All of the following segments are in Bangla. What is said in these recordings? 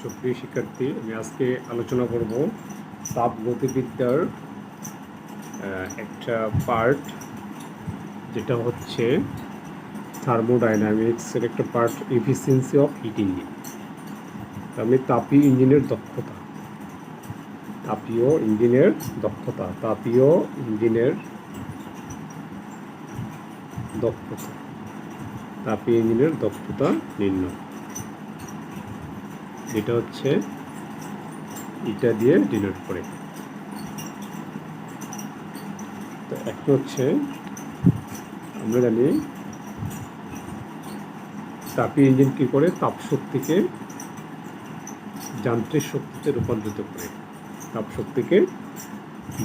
সুপ্রিয় শিক্ষার্থী, আমি আজকে আলোচনা করব তাপ গতিবিদ্যার একটা পার্ট যেটা হচ্ছে থার্মোডাইনামিক্সের একটা part efficiency of heat engine আমি তাপীয় ইঞ্জিনের দক্ষতা, তাপীয় ইঞ্জিনের দক্ষতা, তাপীয় ইঞ্জিনের দক্ষতা, তাপীয় ইঞ্জিনের দক্ষতা নির্ণয়। এটা হচ্ছে এটা দিয়ে ডিনোট করে। তো একটা হচ্ছে আমরা জানি তাপীয় ইঞ্জিন কী করে? তাপ শক্তিকে যান্ত্রিক শক্তিতে রূপান্তরিত করে। তাপ শক্তিকে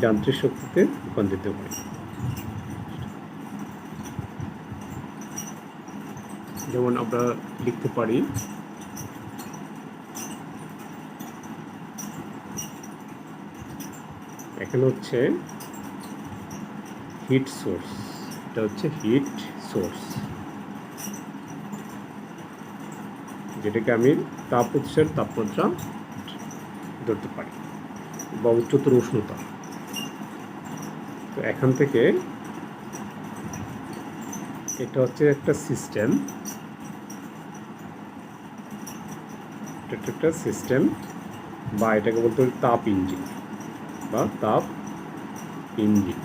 যান্ত্রিক শক্তিতে রূপান্তরিত করে। যেমন আমরা লিখতে পারি এখানে হচ্ছে হিট সোর্স এটা হচ্ছে হিট সোর্স যেটাকে আমি তাপ উৎসের তাপমাত্রা ধরতে পারি বা উচ্চতর উষ্ণতা। তো এখান থেকে এটা হচ্ছে একটা সিস্টেম এটা একটা সিস্টেম বা এটাকে বলতে তাপ ইঞ্জিন। বা তাপ ইঞ্জিন।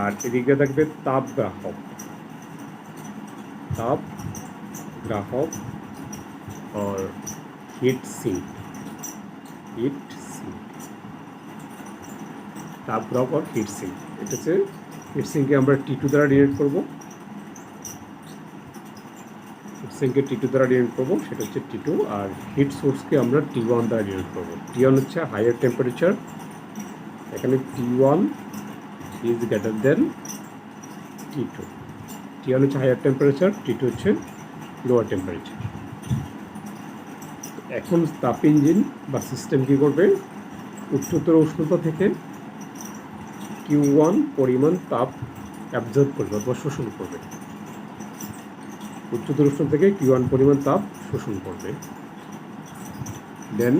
আর এদিকে থাকবে তাপ গ্রাহক। তাপ গ্রাহক or heat sink heat sink তাপ গ্রাহক আর হিট সিঙ্ক এটা হচ্ছে হিট সিঙ্কে আমরা টি টু দ্বারা ডিনেট করব। হিট টি টু দ্বারা ডিনেট করব, সেটা হচ্ছে টি টু আর হিট সোর্সকে আমরা টি ওয়ান দ্বারা ডিনেট করব। টি ওয়ান হচ্ছে হায়ার টেম্পারেচার এখানে T one is greater than T two T one হচ্ছে হায়ার টেম্পারেচার টি টু হচ্ছে লোয়ার টেম্পারেচার এখন তাপ ইঞ্জিন বা সিস্টেম কী করবে? উচ্চতর উষ্ণতা থেকে কিউ ওয়ান পরিমাণ তাপ অ্যাবজর্ব করবে অথবা শোষণ করবে। উচ্চতর উষ্ণ থেকে কিউ ওয়ান পরিমাণ তাপ শোষণ করবে। দেন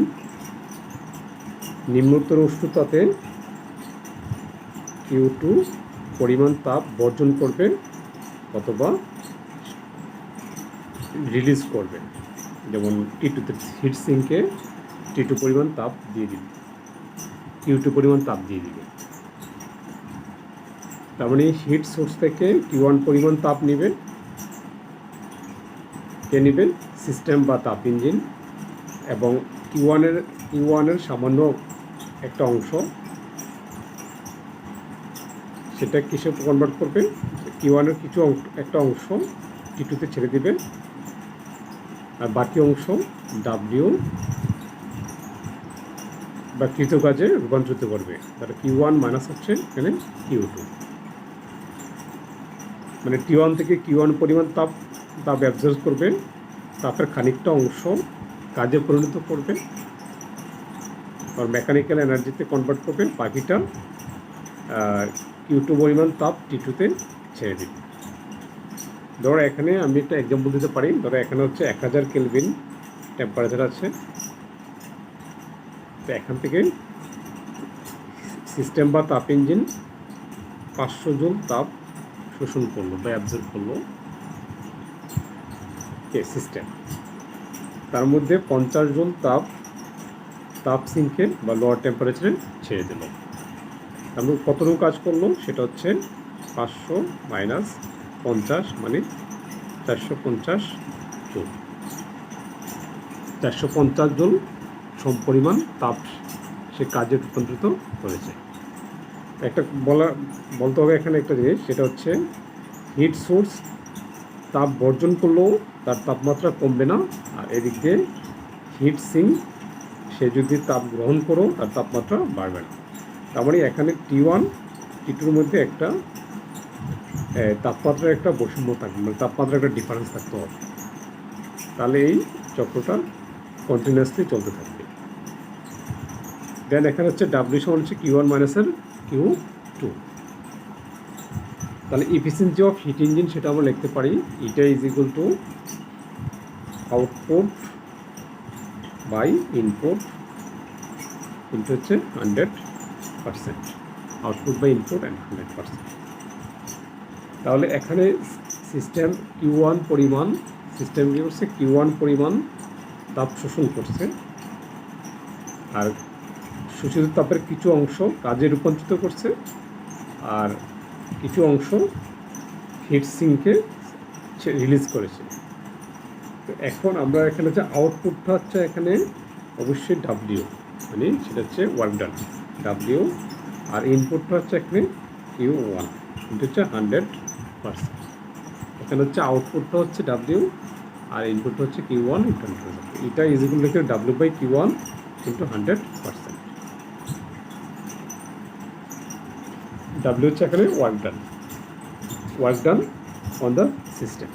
নিম্নোত্তর উষ্ণতাতে কিউ টু পরিমাণ তাপ বর্জন করবে অথবা রিলিজ করবে। যেমন টি টুতে হিট সিঙ্কে টি টু পরিমাণ তাপ দিয়ে দিবে। কিউ টু পরিমাণ তাপ দিয়ে দিবে। তার মানে হিট সোর্স থেকে কিউ ওয়ান পরিমাণ তাপ নেবে। কে নেবে সিস্টেম বা তাপ ইঞ্জিন এবং কিউ ওয়ানের ওয়ানের সামান্য একটা অংশ সেটা কিসে কনভার্ট করবেন? কিউ ওয়ানের কিছু একটা অংশ টি টুতে ছেড়ে দিবে আর বাকি অংশ ডাব্লিউ বা কৃত কাজে রূপান্তরিত করবে। তাহলে কিউ ওয়ান মাইনাস হচ্ছে এখানে কিউ টু মানে টি ওয়ান থেকে কিউ ওয়ান পরিমাণ তাপ তাপ অ্যাবজর্ভ করবেন, তাপের খানিকটা অংশ কাজে পরিণত করবে আর মেকানিক্যাল এনার্জিতে কনভার্ট করবেন বাকিটা কিউ টু পরিমাণ তাপ টিটুতে ছেড়ে দিবে ধরো এখানে আমি একটা এক্সাম্পল দিতে পারি, ধরো এখানে হচ্ছে এক হাজার কেলভিন টেম্পারেচার আছে। তো এখান থেকে সিস্টেম বা তাপ ইঞ্জিন পাঁচশো জন তাপ শোষণ করল বা অ্যাবজর্ব করল। সিস্টেম তার মধ্যে পঞ্চাশ জন তাপ তাপ সিঙ্কে বা লোয়ার টেম্পারেচারে ছেড়ে দিল। তারপর কতটুকু কাজ করল সেটা হচ্ছে পাঁচশো মাইনাস পঞ্চাশ মানে চারশো পঞ্চাশ জন। চারশো পঞ্চাশ জন সমপরিমাণ তাপ সে কাজে রূপান্তরিত করেছে। একটা বলা, বলতে হবে এখানে একটা জিনিস, সেটা হচ্ছে হিট সোর্স তাপ বর্জন করলেও তার তাপমাত্রা কমবে না। আর এদিক দিয়ে হিট সিং, সে যদি তাপ গ্রহণ করো তার তাপমাত্রা বাড়বে না। তার মানে এখানে টি ওয়ান, টি টুর মধ্যে একটা তাপমাত্রার একটা বৈষম্য থাকবে মানে তাপমাত্রার একটা ডিফারেন্স থাকতে হবে। তাহলে এই চক্রটা কন্টিনিউয়াসলি চলতে থাকবে। দেন এখানে হচ্ছে ডাব্লিউ সমান হচ্ছে কিউ ওয়ান মাইনাসের কিউ টু তাহলে ইফিসিয়েন্সি অফ হিট ইঞ্জিন সেটা আমরা লিখতে পারি eta is equal to output by input into হচ্ছে hundred percent output by input and hundred percent তাহলে এখানে সিস্টেম কিউ ওয়ান পরিমাণ সিস্টেম কী করছে কিউ ওয়ান পরিমাণ তাপ শোষণ করছে। আর শোষিত তাপের কিছু অংশ কাজে রূপান্তরিত করছে। আর কিছু অংশ হিট সিঙ্কে রিলিজ করেছে। তো এখন আমরা এখানে যে আউটপুটটা হচ্ছে এখানে অবশ্যই ডাব্লিউ মানে সেটা হচ্ছে ওয়ার্ক ডান ডাব্লিউ আর ইনপুটটা হচ্ছে এখানে কিউ ওয়ান এটা হচ্ছে হান্ড্রেড পার্সেন্ট এখানে হচ্ছে আউটপুটটা হচ্ছে ডাব্লিউ আর ইনপুটটা হচ্ছে কিউ ওয়ান ইন্টু এটা ইজিকুল লিখে W by Q one into hundred percent W হচ্ছে এখানে work done work done on the system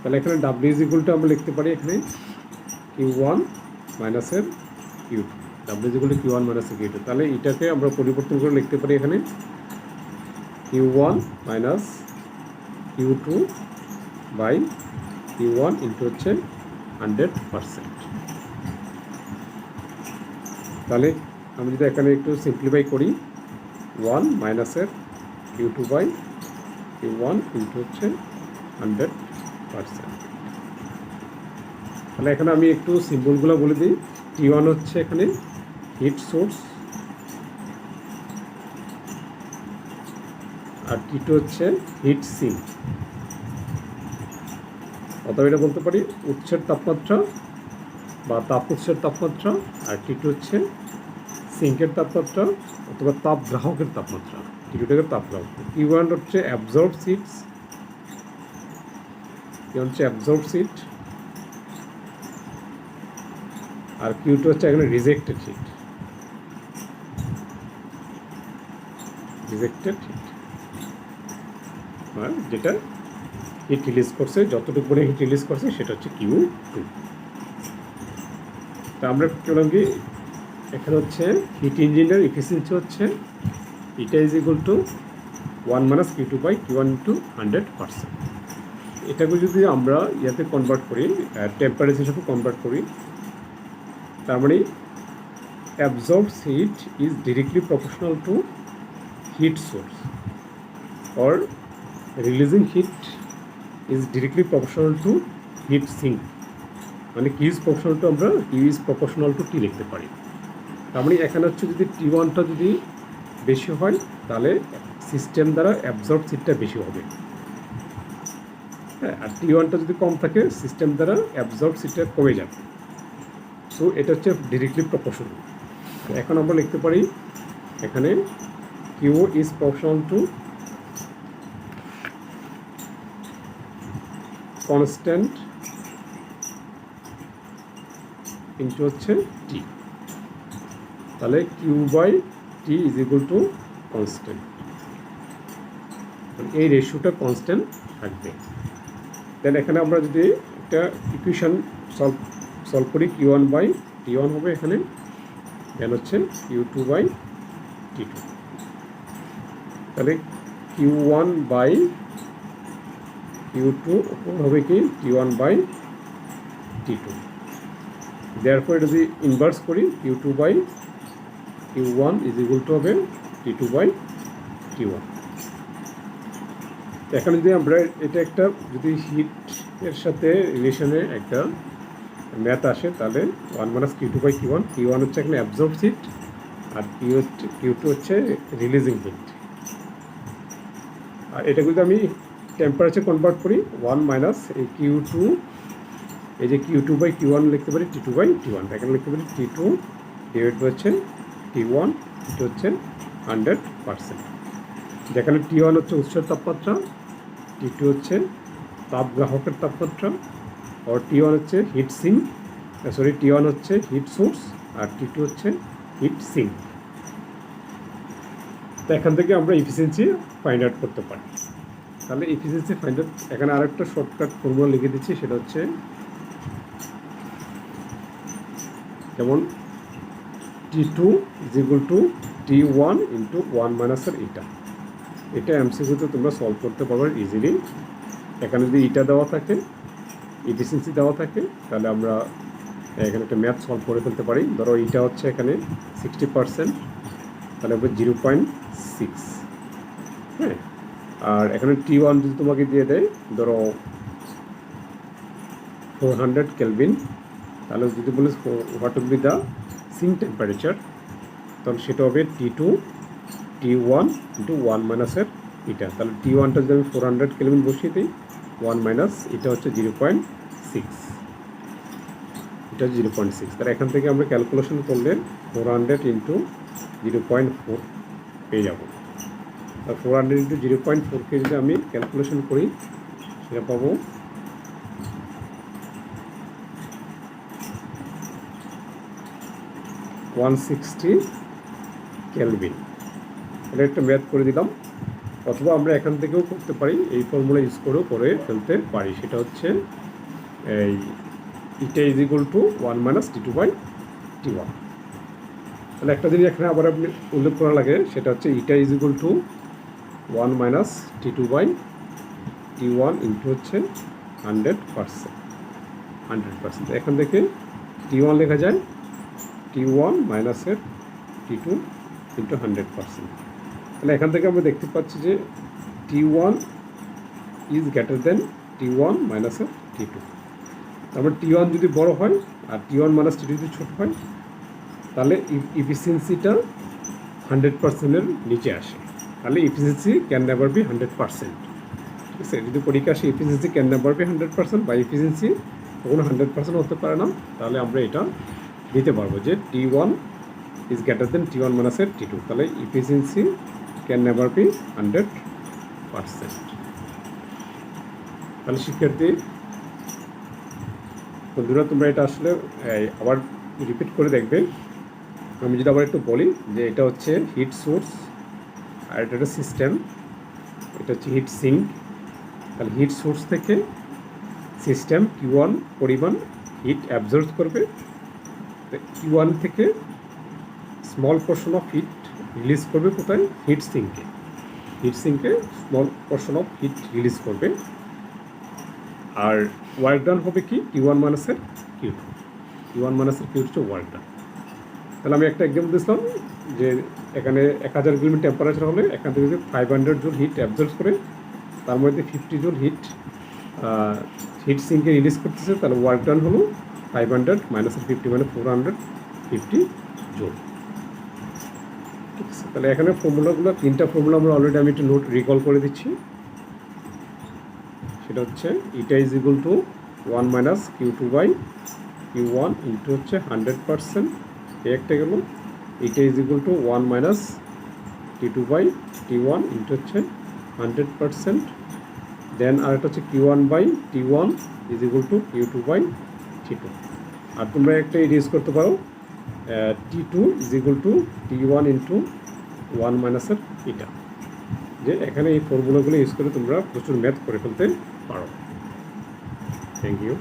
তাহলে এখানে ডাব্লিউ ইজ ইকুয়াল টু আমরা লিখতে পারি এখানে কিউ ওয়ান মাইনাসের Q two W is equal to Q one মাইনাসের কিউ টু তাহলে এটাকে আমরা পরিবর্তন করে লিখতে পারি এখানে Q one minus Q two by Q one into হচ্ছে হান্ড্রেড পারসেন্ট তাহলে আমি যদি এখানে একটু সিম্পলিফাই করি ওয়ান মাইনাসের Q two by Q one into হচ্ছে হান্ড্রেড পারসেন্ট তাহলে এখানে আমি একটু সিম্বলগুলো বলে দিই। টি ওয়ান হচ্ছে এখানে হিট সোর্স আর টি টু হচ্ছে হিট সিঙ্ক অথবা এটা বলতে পারি উৎসের তাপমাত্রা বা তাপ উৎসের তাপমাত্রা আর টি টু হচ্ছে সিঙ্কের তাপমাত্রা অথবা তাপ গ্রাহকের তাপমাত্রা টি টুটাকে তাপ গ্রাহক টি ওয়ান হচ্ছে অ্যাবজর্ব সিটস কি হচ্ছে অ্যাবজর্ব সিট আর কিউ টু হচ্ছে এখানে রিজেক্টেড হিট রিজেক্টেড হিট আর যেটা হিট রিলিজ করছে, যতটুকু পরে হিট রিলিজ করছে, সেটা হচ্ছে কিউ টু তা আমরা বললাম কি এখানে হচ্ছে হিট ইঞ্জিনের এফিসিয়েন্সি হচ্ছে eta is equal to one minus Q two by Q one to hundred percent এটাকে যদি আমরা ইয়াতে কনভার্ট করি টেম্পারেচার হিসাবে কনভার্ট করি, তার মানে absorb heat is directly proportional to heat source or releasing heat is directly proportional to heat sink. মানে কি ইজ প্রপোর্শনাল টু আমরা Q is proportional to T লিখতে পারি। তার এখানে হচ্ছে যদি টি ওয়ানটা যদি বেশি হয়, তাহলে সিস্টেম দ্বারা অ্যাবজর্ব সিটটা বেশি হবে। হ্যাঁ আর টি ওয়ানটা যদি কম থাকে সিস্টেম দ্বারা অ্যাবজর্ব সিটটা কমে যাবে। সো এটা হচ্ছে ডিরেক্টলি প্রপোর্শনাল এখন আমরা লিখতে পারি, এখানে Q is proportional to constant into হচ্ছে টি তাহলে Q by T is equal to constant এই রেশিওটা কনস্ট্যান্ট থাকবে। দেন এখানে আমরা যদি একটা ইকুয়েশন সলভ সলভ করি Q one by T one হবে এখানে। দেন হচ্ছে Q two by T two তাহলে Q one by Q two হবে কি? T one by T two দেয়ারপর এটা যদি ইনভার্স করি Q two by Q one is equal to হবে T two by T one এখানে যদি আমরা এটা একটা যদি হিট এর সাথে রিলেশনে একটা ম্যাথ আসে, তাহলে one minus Q two by Q one Q one হচ্ছে এখানে অ্যাবজর্ব হিট আর কিউ কিউ টু হচ্ছে রিলিজিং হিট আর এটা যদি আমি টেম্পারেচার কনভার্ট করি ওয়ান মাইনাস এই কিউ টু এই যে Q two by Q one লিখতে পারি T two by T one এখানে লিখতে পারি টি টু ডিভাইড হচ্ছে টি ওয়ান এটা হচ্ছে হান্ড্রেড পার্সেন্ট যেখানে টি ওয়ান হচ্ছে উৎসের তাপমাত্রা টি টু হচ্ছে তাপ গ্রাহকের তাপমাত্রা, আর টি ওয়ান হচ্ছে heat sink sorry T one হচ্ছে হিট সোর্স আর টি টু হচ্ছে হিট সিঙ্ক তো এখান থেকে আমরা এফিসিয়েন্সি ফাইন্ড আউট করতে পারি। তাহলে এফিসিয়েন্সি ফাইন্ড আউট এখানে আরেকটা শর্টকাট ফর্মুলা লিখে দিচ্ছি, সেটা হচ্ছে, যেমন T two is to T one into one মাইনাসের এটা এটা এমসিকিউতে তোমরা সলভ করতে পারবে ইজিলি এখানে যদি ইটা দেওয়া থাকে ইফিসিয়েন্সি দেওয়া থাকে, তাহলে আমরা এখানে একটা ম্যাথ সলভ করে ফেলতে পারি। ধরো ইটা হচ্ছে এখানে সিক্সটি পার্সেন্ট তাহলে হবে জিরো পয়েন্ট সিক্স হ্যাঁ? আর এখানে টি ওয়ান যদি তোমাকে দিয়ে দেয়, ধরো ফোর হান্ড্রেড কেলভিন তাহলে যদি বলিস what would be the sink temperature, তাহলে সেটা হবে T two T one into one মাইনাসের এটা তাহলে টি ওয়ানটা যদি আমি ফোর হান্ড্রেড কেলভিন বসিয়ে দিই ওয়ান মাইনাস এটা হচ্ছে জিরো পয়েন্ট সিক্স এটা জিরো পয়েন্ট সিক্স তাহলে এখান থেকে আমরা ক্যালকুলেশন করলে four hundred into zero point four পেয়ে যাব। Four hundred into zero point ফোরকে যদি আমি ক্যালকুলেশন করি, সেটা পাবো ওয়ান সিক্সটি এটা একটা ম্যাথ করে দিলাম। অথবা আমরা এখান থেকেও করতে পারি। এই ফর্মুলা ইউজ করেও করে ফেলতে পারি। সেটা হচ্ছে এই eta is equal to one minus T two by T one তাহলে একটা জিনিস এখানে আবার আপনি উল্লেখ করা লাগে, সেটা হচ্ছে eta is equal to one minus T two by T one into হচ্ছে হান্ড্রেড পার্সেন্ট হান্ড্রেড পার্সেন্ট এখান থেকে টি ওয়ান লেখা যায়। টি ওয়ান মাইনাসের T two into hundred percent তাহলে এখান থেকে আমরা দেখতে পাচ্ছি যে T one is greater than T one মাইনাসের টি টু তারপর টি ওয়ান যদি বড় হয় আর T one minus T two যদি ছোটো হয়, তাহলে ইফিসিয়েন্সিটা হান্ড্রেড পার্সেন্টের নিচে আসে। তাহলে efficiency can never be hundred percent ঠিক আছে? যদি পরীক্ষা আসে efficiency can never be hundred percent বা ইফিসিয়েন্সি কখনো হান্ড্রেড পার্সেন্ট হতে পারে না, তাহলে আমরা এটা দিতে পারব যে T one is greater than T one মাইনাসের টি টু তাহলে efficiency can never be hundred percent তাহলে শিক্ষার্থী, বন্ধুরা, তোমরা এটা আসলে আবার রিপিট করে দেখবে। আমি যদি আবার একটু বলি যে এটা হচ্ছে হিট সোর্স আর এটা একটা সিস্টেম এটা হচ্ছে হিট সিঙ্ক তাহলে হিট সোর্স থেকে সিস্টেম কিউ ওয়ান পরিমাণ হিট অ্যাবজর্ভ করবে। কিউ ওয়ান থেকে small portion of heat release করবে কোথায়? হিট সিঙ্কে heat সিঙ্কে small portion of heat release করবে। আর ওয়ার্ক ডান হবে কি? কিউ ওয়ান মাইনাসের কিউ টু কিউ ওয়ান মাইনাসের কিউ হচ্ছে ওয়ার্ক ডান তাহলে আমি একটা এক্সাম্পল দিয়েছিলাম যে এখানে এক হাজার কিলোমিটার টেম্পারেচার হলে এখান থেকে যদি five hundred joule heat absorb করে, তার মধ্যে ফিফটি জুল হিট হিট সিঙ্কে রিলিজ করতেছে, তাহলে ওয়ার্ক ডান হলো ফাইভ হান্ড্রেড মাইনাসের ফিফটি মানে ফোর হান্ড্রেড ফিফটি জুল ঠিক আছে? তাহলে এখানে ফর্মুলাগুলো তিনটা ফর্মুলা আমরা অলরেডি আমি একটু নোট রিকল করে দিচ্ছি। সেটা হচ্ছে eta is equal to one minus Q two by Q one into হচ্ছে হান্ড্রেড পার্সেন্ট এই একটা গেল। Eta is equal to one minus T two by T one into হচ্ছে হান্ড্রেড পার্সেন্ট দেন আর একটা হচ্ছে Q one by T one is equal to Q two by T two আর তোমরা একটা ইউজ করতে পারো T two is equal to T one into one মাইনাসের ইটা যে এখানে এই ফর্মুলাগুলো ইউজ করে তোমরা প্রচুর ম্যাথ করে ফেলতে পারো। Thank you